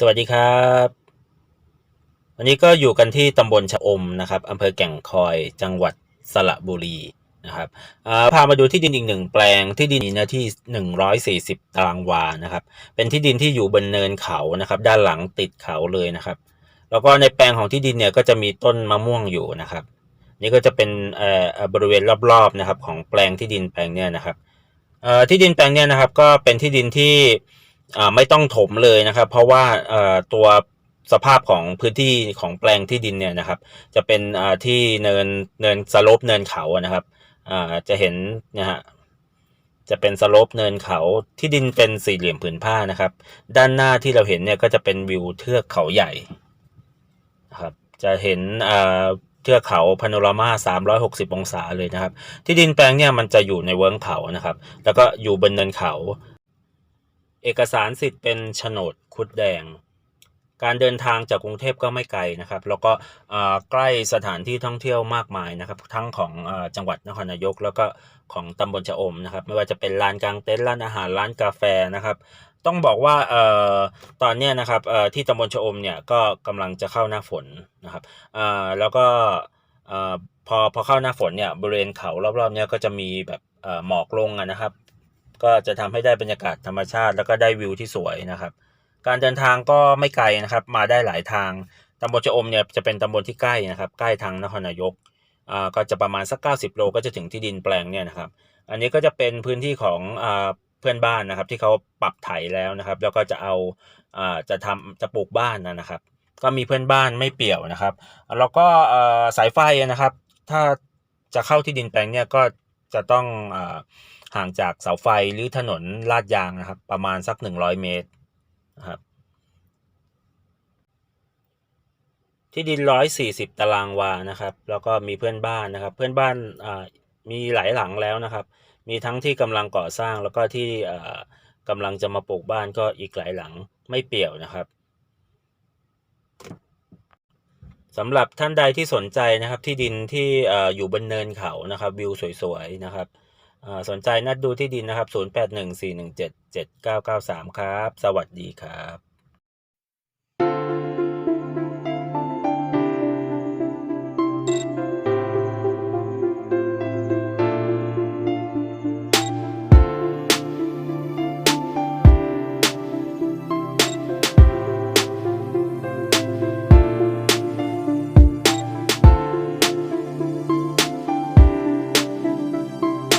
สวัสดีครับ วันนี้ก็อยู่กันที่ตำบลชะอมนะครับอำเภอแก่งคอยจังหวัดสระบุรีนะครับพามาดูที่ดินอีกหนึ่งแปลงที่ดินมีเนื้อที่ 140 ตารางวานะครับ เป็นที่ดินที่อยู่บนเนินเขานะครับ ด้านหลังติดเขาเลยนะครับ แล้วก็ในแปลงของที่ดินเนี่ยก็จะมีต้นมะม่วงอยู่นะครับ นี่ก็จะเป็นเอ่อบริเวณรอบๆนะครับของแปลงที่ดินแปลงเนี่ยนะครับที่ดินแปลงเนี่ยนะครับก็เป็นที่ดินที่ ไม่ต้องถมเลยนะครับ เพราะว่าตัวสภาพของพื้นที่ของแปลงที่ดินเนี่ยนะครับ จะเป็นที่เนินเนินสลปเนินเขานะครับจะเห็นนะฮะจะเป็นสลปเนินเขาที่ดินเป็นสี่เหลี่ยมผืนผ้านะครับ ด้านหน้าที่เราเห็นเนี่ยก็จะเป็นวิวเทือกเขาใหญ่นะครับจะเห็นเทือกเขาพาโนรามา360 องศาเลยนะครับ ที่ดินแปลงเนี่ยมันจะอยู่ในเวิ้งเขานะครับ แล้วก็อยู่บนเนินเขา เอกสารสิทธิ์เป็นโฉนดคุดแดง การเดินทางจากกรุงเทพก็ไม่ไกลนะครับ แล้วก็ใกล้สถานที่ท่องเที่ยวมากมายนะครับ ทั้งของอจังหวัดนครนายก แล้วก็ของตำบลชะอมนะครับ ไม่ว่าจะเป็นลานกลางเต็นท์ร้านอาหารร้านกาแฟนะครับ ต้องบอกว่าออตอนนี้นะครับที่ตำบลชะอมเนี่ยก็กำลังจะเข้าหน้าฝนนะครับแล้วก็พอพอเข้าหน้าฝนเนี่ยบริเวณเขารอบๆเนี่ยก็จะมีแบบหมอกลงนะครับ ก็จะทำให้ได้บรรยากาศธรรมชาติ แล้วก็ได้วิวที่สวยนะครับ การเดินทางก็ไม่ไกลนะครับ มาได้หลายทางตำบลชะอมเนี่ยจะเป็นตำบลที่ใกล้นะครับ ใกล้ทางนครนายกอ่าก็จะประมาณสัก 90 โลก็จะถึงที่ดินแปลงเนี่ยนะครับ อันนี้ก็จะเป็นพื้นที่ของอ่าเพื่อนบ้านนะครับ ที่เขาปรับไถแล้วนะครับ แล้วก็จะเอาอ่าจะทำจะปลูกบ้านนะนะครับ ก็มีเพื่อนบ้านไม่เปี่ยวนะครับ แล้วก็อ่อสายไฟนะครับ ถ้าจะเข้าที่ดินแปลงเนี่ยก็ จะต้องอห่างจากเสาไฟหรือถนนลาดยางนะครับ ประมาณสัก 100 เมตรนะครับที่ดิน 140 ตารางวานะครับ แล้วก็มีเพื่อนบ้านนะครับ เพื่อนบ้านมีหลายหลังแล้วนะครับ มีทั้งที่กำลังก่อสร้างแล้วก็ที่อ่ากำลังจะมาปลูกบ้านก็อีกหลายหลังไม่เปี่ยวนะครับ สำหรับท่านใดที่สนใจนะครับที่ดินที่ออยู่บนเนินเขานะครับวิวสวยๆนะครับสนใจนัดดูที่ดินนะครับ 0814177993 ครับ สวัสดีครับ